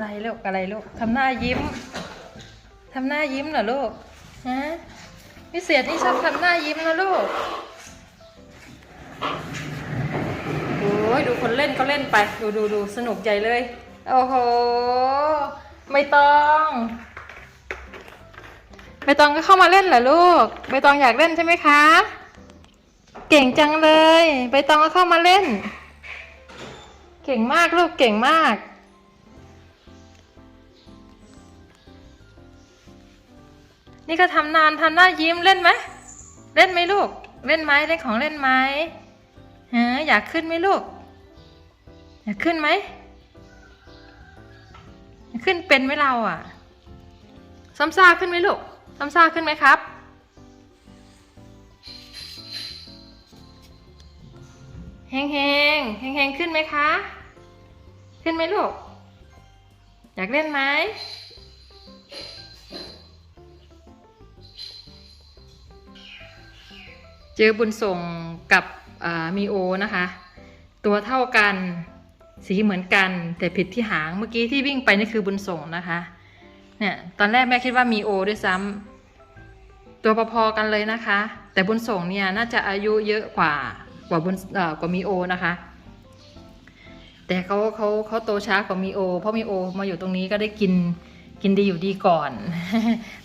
อะไรลูกอะไรลูกทำหน้ายิ้มทำหน้ายิ้มเหรอลูกฮะพิเศษนี่ชอบทำหน้ายิ้มนะลูกโอ้ยดูคนเล่นเขาเล่นไป ดูดูดูสนุกใหญ่เลย โอ้โห ไม่ต้องใบตองก็เข้ามาเล่นเหรอลูกใบตองอยากเล่นใช่ไหมคะ เก่งจังเลยใบตองก็เข้ามาเล่น เก่งมากลูกเก่งมาก นี่ก็ทำนานทำหน้ายิ้มเล่นไหมเล่นไหมลูก เล่นไหมเล่นของเล่นไหมฮะอยากขึ้นไหมลูก อยากขึ้นไหมอยากขึ้นเป็นไหมเราอะซ้ำซากขึ้นไหมลูกซ้ำซากขึ้นไหมครับเฮงเฮงเฮงเฮงขึ้นไหมคะ ขึ้นไหมลูก อยากเล่นไหม เจอบุญส่งกับมีโอนะคะ ตัวเท่ากันสีเหมือนกัน แต่ผิดที่หางเมื่อกี้ที่วิ่งไปนี่คือบุญส่งนะคะ เนี่ยตอนแรกแม่คิดว่ามีโอด้วยซ้ำตัวพอๆกันเลยนะคะ แต่บุญส่งเนี่ยน่าจะอายุเยอะกว่ากว่าบุญกว่ามีโอนะคะแต่เขาเขาเขาโตช้ากว่ามีโอ เพราะมีโอมาอยู่ตรงนี้ก็ได้กินกินดีอยู่ดีก่อน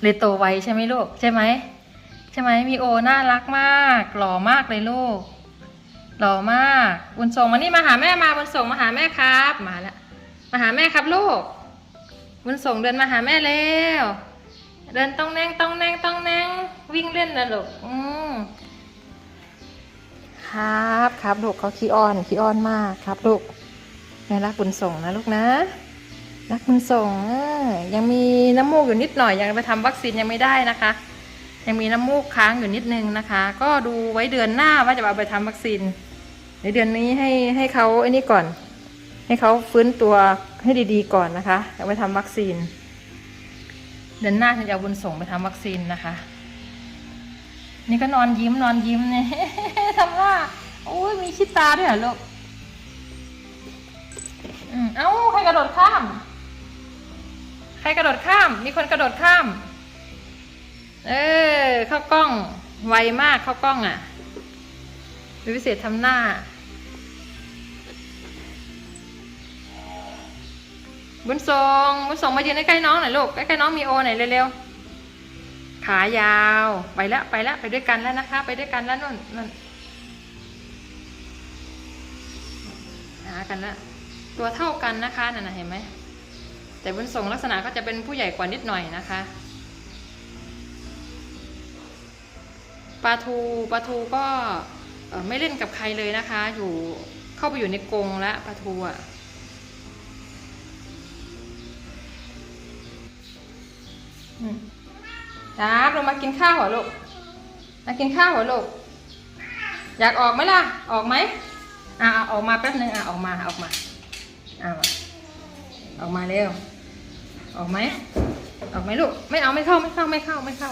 เลยโตไวใช่ไหมลูกใช่ไหม ช่ไหมมีโอน่ารักมาก หล่อมากเลยลูก หล่อมาก บุญส่งมานี่มาหาแม่มาบุญส่งมาหาแม่ครับ มาแล้วมาหาแม่ครับลูก บุญส่งเดินมาหาแม่แล้วเดินต้องแนงต้องแนงต้องแนงวิ่งเล่นนะลูกอืมครับครับลูกเขาขี้อ้อนขี้อ้อนมากครับลูกแม่รักบุญส่งนะลูกนะ รักบุญส่งยังมีน้ำมูกอยู่นิดหน่อยยังไปทำวัคซีนยังไม่ได้นะคะ ยังมีน้ำมูกค้างอยู่นิดนึงนะคะ ก็ดูไว้เดือนหน้าว่าจะเอาไปทำวัคซีน ในเดือนนี้ให้ให้เขาไอ้นี่ก่อน ให้เขาฟื้นตัวให้ดีๆก่อนนะคะเอาไปทำวัคซีน เดือนหน้าถึงจะเอาบุญส่งไปทำวัคซีนนะคะ นี่ก็นอนยิ้มนอนยิ้มเนี่ยทำว่าโอ้ยมีขี้ตาด้วยเหรอลูกเอ้าใครกระโดดข้าม ใครกระโดดข้าม มีคนกระโดดข้าม เออข้ากล้อง ไวมากข้ากล้องอะเป็นพิเศษทำหน้า บุญทรงบุญทรงมายืนใกล้ๆน้องหน่อยลูกใกล้ๆน้องมีโอหน่อยเร็วๆขายาวไปแล้วไปแล้วไปด้วยกันแล้วนะคะ ไปด้วยกันแล้วนู่นนั่นหากันแล้วตัวเท่ากันนะคะนั่นนะเห็นไหมแต่บุญทรงลักษณะก็จะเป็นผู้ใหญ่กว่านิดหน่อยนะคะ ปลาทูปลาทูก็ไม่เล่นกับใครเลยนะคะ อยู่เข้าไปอยู่ในกรงแล้วปลาทูอะอืมครับลงมากินข้าวเหรอลูก มากินข้าวเหรอลูก อยากออกไหมล่ะ ออกไหมอ่าออกมาแป๊บนึงอะออกมาออกมาอ่ามาออกมาเร็ว ออกไหมออกไหมลูก ไม่เอาไม่เข้าไม่เข้าไม่เข้าไม่เข้า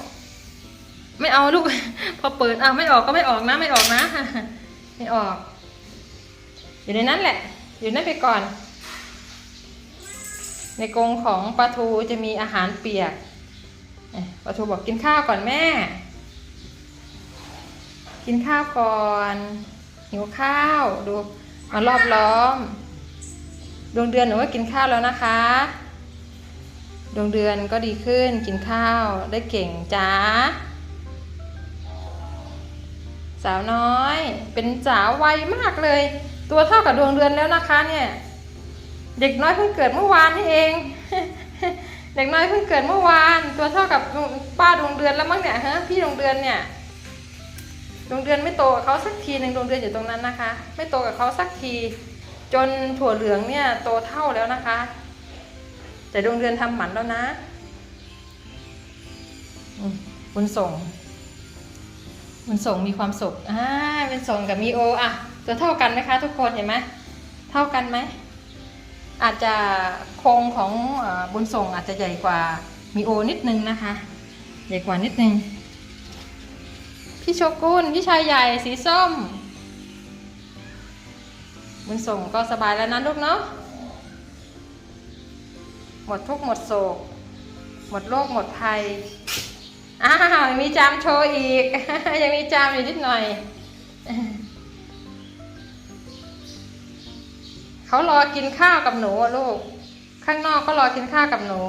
ไม่เอาลูก พอเปิดอะไม่ออกก็ไม่ออกนะ ไม่ออกนะ ไม่ออก อยู่ในนั้นแหละ อยู่นั่นไปก่อน ในกรงของปลาทูจะมีอาหารเปียกปลาทูบอกกินข้าวก่อนแม่ กินข้าวก่อนหิวข้าวดูมารอบล้อม ดวงเดือนหนูว่ากินข้าวแล้วนะคะ ดวงเดือนก็ดีขึ้นกินข้าวได้เก่งจ้า สาวน้อย เป็นสาววัยมากเลย ตัวเท่ากับดวงเดือนแล้วนะคะเนี่ย เด็กน้อยเพิ่งเกิดเมื่อวานนี่เอง เด็กน้อยเพิ่งเกิดเมื่อวาน ตัวเท่ากับป้าดวงเดือนแล้วมั้งเนี่ยฮะพี่ดวงเดือนเนี่ยดวงเดือนไม่โตกับเขาสักทีหนึ่งดวงเดือนอยู่ตรงนั้นนะคะ ไม่โตกับเขาสักที จนถั่วเหลืองเนี่ยโตเท่าแล้วนะคะ แต่ดวงเดือนทำหมันแล้วนะอืมบุญส่ง บุญส่งมีความสุขอ่าเป็นส่งกับมีโออะตัวเท่ากันไหมคะ ทุกคนเห็นไหมเท่ากันไหมอาจจะโครงของบุญส่งอาจจะใหญ่กว่ามีโอนิดนึงนะคะ ใหญ่กว่านิดนึงพี่โชกุนพี่ชายใหญ่สีส้ม บุญส่งก็สบายแล้วนะลูกเนาะหมดทุกหมดโศก หมดโรคหมดภัย อ้าวมีจามโชว์อีก ยังมีจามอยู่นิดหน่อย เขารอกินข้าวกับหนูลูก ข้างนอกก็รอกินข้าวกับหนู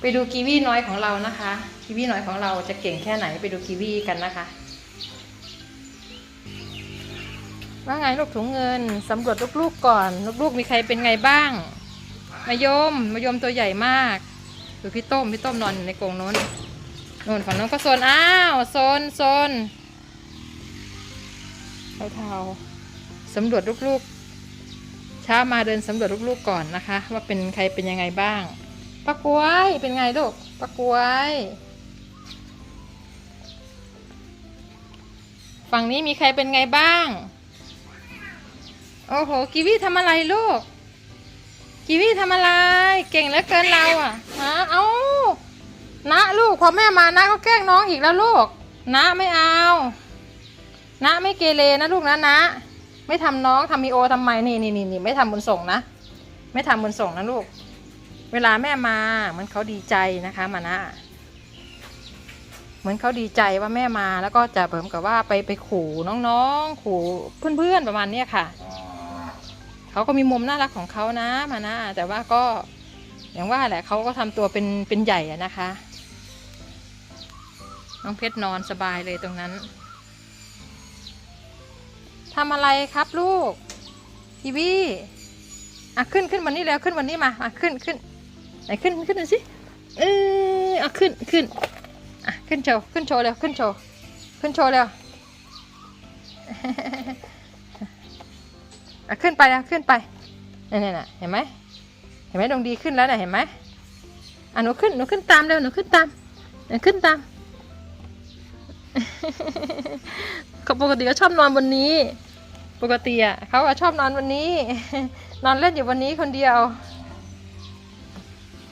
ไปดูกีวีน้อยของเรานะคะ กีวีน้อยของเราจะเก่งแค่ไหนไปดูกีวีกันนะคะว่าไงลูกถุงเงินสำรวจลูกๆก่อน ลูกๆมีใครเป็นไงบ้างมายมมายมตัวใหญ่มากดูพี่ต้มพี่ต้มนอนอยู่ในกรงโน้น น่นฝั่งโน้นก็โซนอ้าวโซนโซนเทาเทาๆสำรวจลูกๆเช้ามาเดินสำรวจลูกๆก่อนนะคะ ว่าเป็นใครเป็นยังไงบ้างป้ากวย เป็นไงลูกป้ากวย ฝั่งนี้มีใครเป็นไงบ้าง โอ้โหกีวีทำอะไรลูกกีวีทำอะไร เก่งเหลือเกินเราอะฮะเอา นะลูกพอแม่มานะก็แกล้งน้องอีกแล้วลูก นะไม่เอา นะไม่เกเรนะลูกนะนะ ไม่ทำน้องทำมีโอทำไมนี่นี่นี่นี่ไม่ทำบุญส่งนะ ไม่ทำบุญส่งนะลูก เวลาแม่มามือนเขาดีใจนะคะมานะ เหมือนเขาดีใจว่าแม่มาแล้วก็จะเหมือนกับว่าไปไปขู่น้องๆ ขู่เพื่อนๆประมาณเนี้ยค่ะเขาก็มีมุมน่ารักของเขานะมานะแต่ว่าก็อย่างว่าแหละเขาก็ทำตัวเป็นเป็นใหญ่อะนะคะ น้องเพชรนอนสบายเลยตรงนั้นทำอะไรครับลูกทีวีอะขึ้นขึ้นวันนี้แล้วขึ้นวันนี้มาอะขึ้นขึ้นไหนขึ้นขึ้นหน่อยสิเอออะขึ้นขึ้นอะขึ้นโชว์ขึ้นโชว์เร็วขึ้นโชว์ขึ้นโชว์เร็วอะขึ้นไปนะขึ้นไปนี่นี่น่ะเห็นไหมเห็นไหมดวงดีขึ้นแล้วน่ะเห็นไหมอะหนูขึ้นหนูขึ้นตามเร็วหนูขึ้นตามหนูขึ้นตาม เขาปกติก็ชอบนอนบนนี้ ปกติอะเขาอะชอบนอนวันนี้ นอนเล่นอยู่วันนี้คนเดียว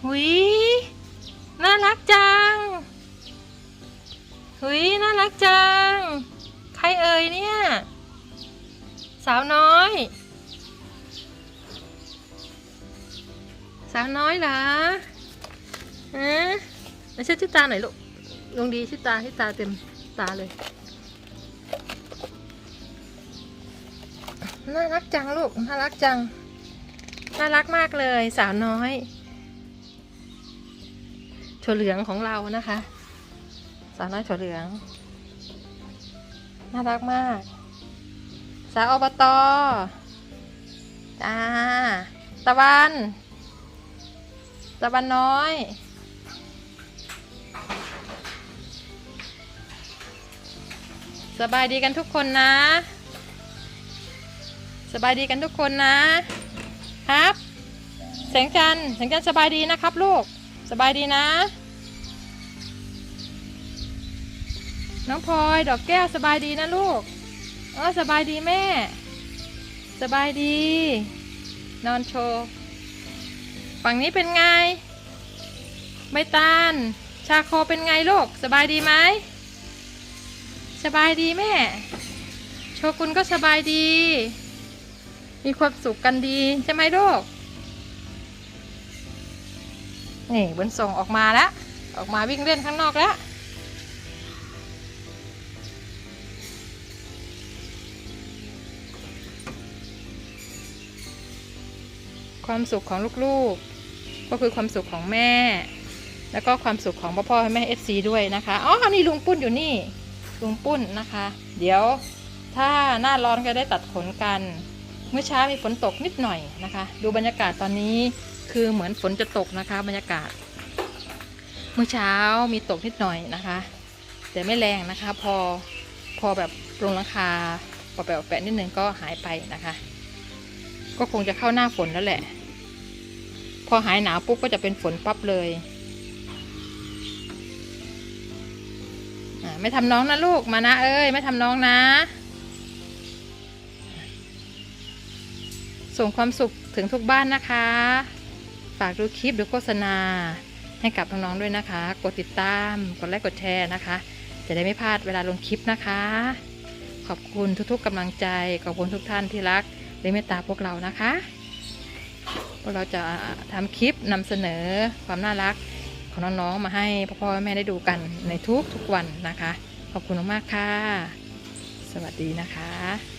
หุยน่ารักจังหุยน่ารักจัง ใครเอ่ยเนี่ย สาวน้อย สาวน้อยเหรอฮะมาเช็ดที่ตาหน่อยลูกดวงดีที่ตาที่ตาเต็ม ตาเลย น่ารักจังลูก น่ารักจัง น่ารักมากเลยสาวน้อยถั่วเหลืองของเรานะคะ สาวน้อยถั่วเหลือง น่ารักมาก สาวอบตจ้าตะวัน ตะวันน้อย สบายดีกันทุกคนนะ สบายดีกันทุกคนนะ ครับ แสงจันทร์แสงจันทร์สบายดีนะครับลูก สบายดีนะ น้องพลอยดอกแก้วสบายดีนะลูกอ๋อสบายดีแม่ สบายดี นอนโชว์ฝั่งนี้เป็นไงใบตาลชาโคเป็นไงลูก สบายดีไหม สบายดีแม่ โชกุนก็สบายดี มีความสุขกันดีใช่ไหมลูก นี่บุญส่งออกมาแล้ว ออกมาวิ่งเล่นข้างนอกแล้ว ความสุขของลูกๆ ก็คือความสุขของแม่ แล้วก็ความสุขของพ่อพ่อแม่เอฟซีด้วยนะคะ อ๋อ นี่ลุงปุ้นอยู่นี่ ลุงปุ้นนะคะ เดี๋ยวถ้าหน้าร้อนก็ได้ตัดขนกัน เมื่อเช้ามีฝนตกนิดหน่อยนะคะ ดูบรรยากาศตอนนี้คือเหมือนฝนจะตกนะคะ บรรยากาศ เมื่อเช้ามีตกนิดหน่อยนะคะ แต่ไม่แรงนะคะ พอพอแบบลงราคาปะแปะแปะนิดนึงก็หายไปนะคะ ก็คงจะเข้าหน้าฝนแล้วแหละ พอหายหนาวปุ๊บก็จะเป็นฝนปั๊บเลย ไม่ทำน้องนะลูกมานะเอ้ยไม่ทำน้องนะ ส่งความสุขถึงทุกบ้านนะคะ ฝากดูคลิปหรือโฆษณา ให้กับน้องๆด้วยนะคะ กดติดตามกดไลค์กดแชร์นะคะ จะได้ไม่พลาดเวลาลงคลิปนะคะ ขอบคุณทุกๆกำลังใจขอบคุณทุกท่านที่รักและเมตตาพวกเรานะคะไปวกเราจะทำคลิปนำเสนอความน่ารัก ของน้องๆมาให้พ่อแม่ได้ดูกันในทุกๆวันนะคะ ขอบคุณมากค่ะ สวัสดีนะคะ